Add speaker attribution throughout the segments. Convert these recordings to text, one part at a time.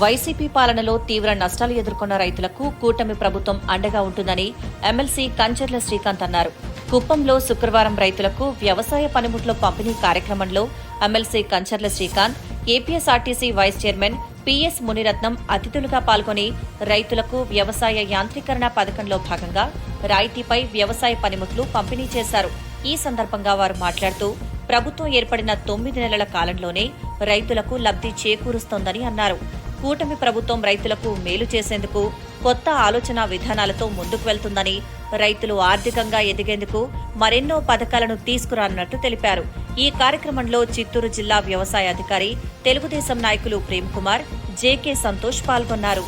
Speaker 1: YCP పాలనలో తీవ్ర నష్టాలు ఎదుర్కొన్న రైతులకు కూటమి ప్రభుత్వం అండగా ఉంటుందని ఎమ్మెల్సీ కంచర్ల శ్రీకాంత్ అన్నారు. కుప్పంలో శుక్రవారం రైతులకు వ్యవసాయ పనిముట్ల పంపిణీ కార్యక్రమంలో MLC Kancharla Srikanth APSRTC vice chairman PS Munirathnam అతిథులుగా పాల్గొని రైతులకు వ్యవసాయ యాంత్రీకరణ పథకంలో భాగంగా రాయితీపై వ్యవసాయ పనిముట్లు పంపిణీ చేశారు. ఈ సందర్భంగా వారు మాట్లాడుతూ ప్రభుత్వం ఏర్పడిన తొమ్మిది నెలల కాలంలోనే రైతులకు లబ్ధి చేకూరుస్తోందని అన్నారు. కూటమి ప్రభుత్వం రైతులకు మేలు చేసేందుకు కొత్త ఆలోచన విధానాలతో ముందుకు వెళ్తుందని రైతులు ఆర్థికంగా ఎదిగేందుకు మరెన్నో పథకాలను తీసుకురానున్నట్టు తెలిపారు. ఈ కార్యక్రమంలో చిత్తూరు జిల్లా వ్యవసాయ అధికారి తెలుగుదేశం నాయకులు ప్రేమ్ కుమార్ జేకే సంతోష్ పాల్గొన్నారు.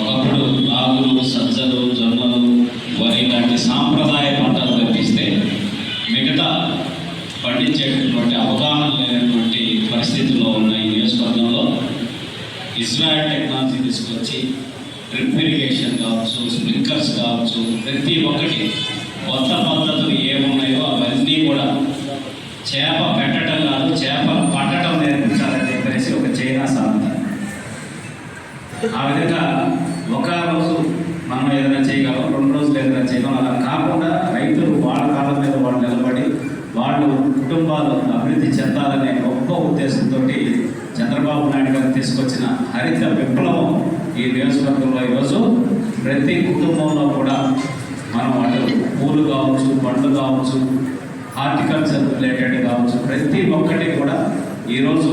Speaker 2: ఒకప్పుడు సజ్జలు జొన్నలు వరి లాంటి సాంప్రదాయ పంటలు పండించేటటువంటి అవగాహన లేనటువంటి పరిస్థితుల్లో ఉన్న ఈ నియోజకవర్గంలో ఇజ్రాయల్ టెక్నాలజీ తీసుకొచ్చి డ్రిప్ ఇరిగేషన్ కావచ్చు స్ప్రింకర్స్ కావచ్చు ప్రతి ఒక్కటి కొత్త పద్ధతులు ఏమున్నాయో అవన్నీ కూడా చేప పెట్టడం కాదు చేపలు పట్టడం నేర్పించాలని చెప్పేసి ఒక చైనా సాధన ఆ విధంగా ఒక రోజు మనం ఏదైనా చేయగలం రెండు రోజులు ఏదైనా చేయగలం అలా కాకుండా రైతులు వాళ్ళ కాళ్ళ మీద వాళ్ళు నిలబడి వాళ్ళు కుటుంబాలు అభివృద్ధి చెందాలనే గొప్ప ఉద్దేశంతో చంద్రబాబు నాయుడు గారు తీసుకొచ్చిన హరిత విప్లవం ఈ నియోజకవర్గంలో ఈరోజు ప్రతి కుటుంబంలో కూడా మనం అటు పూలు కావచ్చు పండ్లు కావచ్చు హార్టికల్చర్ రిలేటెడ్ కావచ్చు ప్రతి ఒక్కటి కూడా ఈరోజు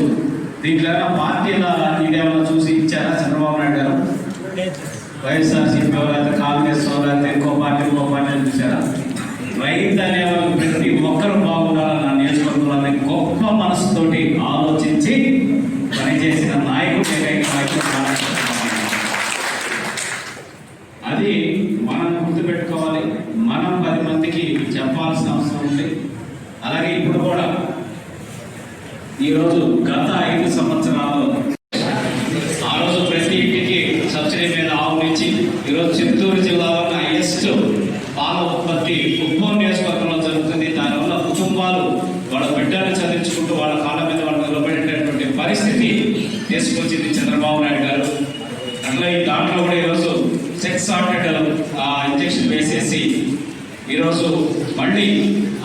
Speaker 2: దీంట్లో పార్టీల ఇదేమైనా చూసి ఇచ్చారా చంద్రబాబు నాయుడు గారు? వైఎస్ఆర్సీపీ లేకపోతే కాంగ్రెస్ లేకపోతే ఇంకో పార్టీ ఇంకో పార్టీ చూసారా? రైతు అనే వాళ్ళు ప్రతి ఒక్కరు బాగుండాలని నా గొప్ప మనసుతోటి ఆలోచించి పనిచేసిన నాయకుడు ఏకైక నాయకుడు అది మనం గుర్తుపెట్టుకోవాలి. మనం పది మందికి చెప్పాల్సిన అవసరం ఉంది. అలాగే ఇప్పుడు కూడా ఈరోజు గత ఐదు సంవత్సరాల్లో ఆ రోజు ప్రతి ఇంటికి సబ్సిడీ మీద ఆవునిచ్చి ఈరోజు చిత్తూరు జిల్లాలో హైయెస్ట్ పాల ఉత్పత్తి కుప్పం నియోజకవర్గం బిడ్డలు చదివించుకుంటూ వాళ్ళ కాళ్ళ మీద వాళ్ళు నిలబడేటటువంటి పరిస్థితి తీసుకొచ్చింది చంద్రబాబు నాయుడు గారు. అట్లా ఈ దాంట్లో కూడా ఈరోజు సెక్స్ సార్టెడ్ ఆ ఇంజెక్షన్ వేసేసి ఈరోజు మళ్ళీ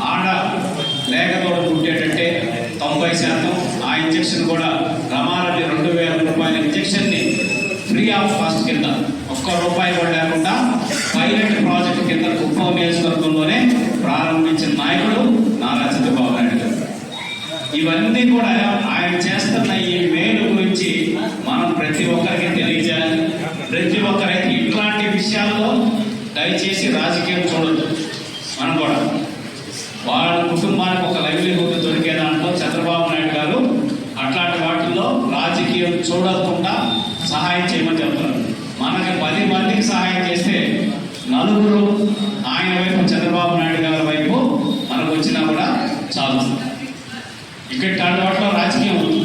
Speaker 2: ఆడ లేకతోడు పుట్టేటంటే తొంభై శాతం ఆ ఇంజెక్షన్ కూడా రమారటి రెండు వేల రూపాయల ఇంజెక్షన్ని ఫ్రీ ఆఫ్ కాస్ట్ కింద ఒక్క రూపాయి కూడా లేకుండా పైలట్ ప్రాజెక్ట్ కింద కుప్పం నియోజకవర్గంలోనే ప్రారంభించిన నాయకుడు నారా చంద్రబాబు నాయుడు గారు ఇవన్నీ కూడా ఆయన చేస్తున్న ఈ మేలు గురించి మనం ప్రతి ఒక్కరికి తెలియజేయాలి. ప్రతి ఒక్కరికి ఇట్లాంటి విషయాల్లో దయచేసి రాజకీయం చూడొద్దు. మనం కూడా. వాళ్ళ కుటుంబానికి ఒక లైవ్లీహుడ్ దొరికే దాంట్లో చంద్రబాబు నాయుడు గారు అట్లాంటి వాటిల్లో రాజకీయం చూడకుండా సహాయం చేయమని చెప్తున్నారు. మనకి పది మందికి సహాయం చేస్తే నలుగురు ఆయన వైపు చంద్రబాబు నాయుడు గారి వైపు మనకు వచ్చినా కూడా చాలు. ఇక్కడ వాటిలో రాజకీయం ఉంది.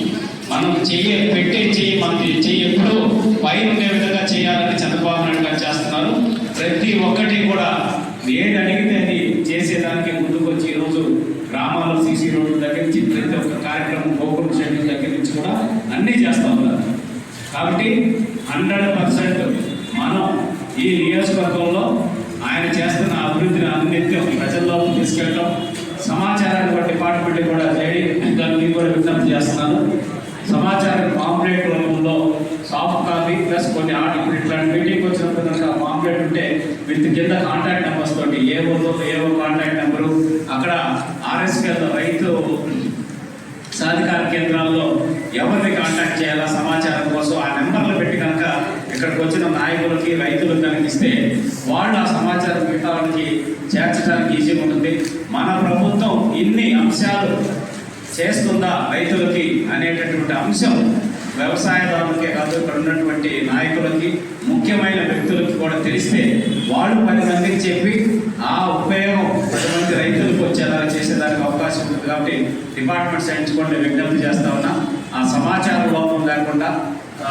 Speaker 2: మనం చెయ్యి పెట్టే చెయ్యి మనకి చెయ్యి ఎప్పుడు పైన ఉండే విధంగా చేయాలని చంద్రబాబు నాయుడు గారు చేస్తున్నారు. ప్రతి ఒక్కటి కూడా ఏది అడిగితే అది చేసేదానికి ముందుకు వచ్చి ఈరోజు గ్రామాల్లో సీసీ రోడ్డు దగ్గర నుంచి ప్రతి ఒక్క కార్యక్రమం గోకుల షెడ్యూల్ దగ్గర నుంచి కూడా అన్నీ చేస్తూ ఉన్నారు. కాబట్టి హండ్రెడ్ పర్సెంట్ మనం ఈ నియోజకవర్గంలో ఆయన చేస్తున్న అభివృద్ధిని అన్నిత్యం ప్రజల్లోకి తీసుకెళ్ళడం సమాచారాన్ని డిపార్ట్మెంట్ కూడా జేడీ గారికి కూడా చేస్తున్నాను. సమాచారం పాంప్లెట్ రూపంలో సాఫ్ట్ కాపీ ప్లస్ కొన్ని ఆర్టికల్ ఇట్లాంటి మీటింగ్ వచ్చినప్పుడు కనుక పాంప్లెట్ ఉంటే విత్ కింద కాంటాక్ట్ నెంబర్స్ తోటి ఏ ఏవో ఏ కాంటాక్ట్ నెంబరు అక్కడ ఆర్ఎస్కెల్ రైతు సాధికార కేంద్రాల్లో ఎవరిని కాంటాక్ట్ చేయాలా సమాచారం కోసం ఆ నెంబర్లు పెట్టి కనుక ఇక్కడికి వచ్చిన నాయకులకి రైతులకు కనిపిస్తే వాళ్ళు ఆ సమాచారం మిగతా వాళ్ళకి చేర్చడానికి ఈజీగా ఉంటుంది. మన ప్రభుత్వం ఇన్ని అంశాలు చేస్తుందా రైతులకి అనేటటువంటి అంశం వ్యవసాయదారులకే కాదు ఇక్కడ ఉన్నటువంటి నాయకులకి ముఖ్యమైన వ్యక్తులకి కూడా తెలిస్తే వాళ్ళు పది మందికి చెప్పి ఆ ఉపయోగం పది మంది రైతులకు వచ్చేలా చేసేదానికి అవకాశం ఉంది కాబట్టి డిపార్ట్మెంట్ సైన్స్ కూడా నేను విజ్ఞప్తి చేస్తా ఉన్నా. ఆ సమాచార లోపం లేకుండా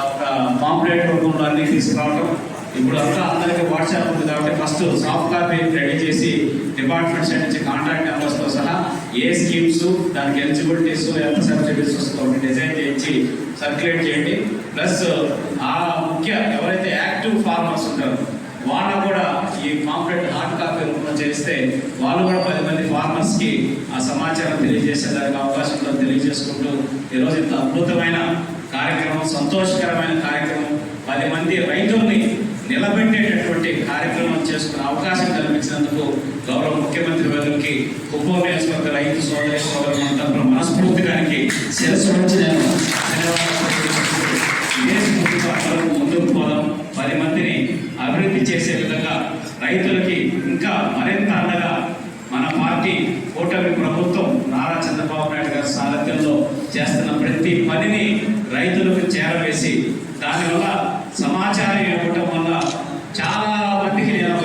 Speaker 2: ఒక పాంప్లెట్ రూపంలో అన్నీ తీసుకురావడం ఇప్పుడు అంతా అందరికీ వాట్సాప్ ఉంది కాబట్టి ఫస్ట్ సాఫ్ట్ కాపీ రెడీ చేసి డిపార్ట్మెంట్ సైడ్ నుంచి కాంట్రాక్ట్ నెంబర్స్తో సహా ఏ స్కీమ్స్ దానికి ఎలిజిబిలిటీస్ ఎంత సబ్సిడీస్ వస్తుందో డిజైన్ చేయించి సర్క్యులేట్ చేయండి. ప్లస్ ఆ ముఖ్య ఎవరైతే యాక్టివ్ ఫార్మర్స్ ఉంటారో వాళ్ళు కూడా ఈ పాంప్లెట్ హార్డ్ కాపీ రూపంలో చేస్తే వాళ్ళు కూడా పది మంది ఫార్మర్స్కి ఆ సమాచారం తెలియజేసేదానికి అవకాశం ఉందని తెలియజేసుకుంటూ ఈరోజు ఇంత అద్భుతమైన కార్యక్రమం సంతోషకరమైన కార్యక్రమం. పది మంది రైతుల్ని నిలబెట్టేటటువంటి కార్యక్రమం చేసుకునే అవకాశం కల్పించినందుకు గౌరవ ముఖ్యమంత్రి వారికి కుప్పం నియోజకవర్గ రైతు సోదరి సోదరులు తరపున మనస్ఫూర్తిగానికి శిరస్సు నుంచి నేను ధన్యవాదాలు ముందుకు పోదాం. పది మందిని అభివృద్ధి చేసే విధంగా రైతులకి ఇంకా మరింత అండగా మన పార్టీ కూటమి ప్రభుత్వం నారా చంద్రబాబు నాయుడు గారి సారథ్యంలో చేస్తున్న ప్రతి పనిని రైతులకు చేరవేసి దానివల్ల సమాచారం ఇవ్వటం వల్ల చాలా మందికి నేను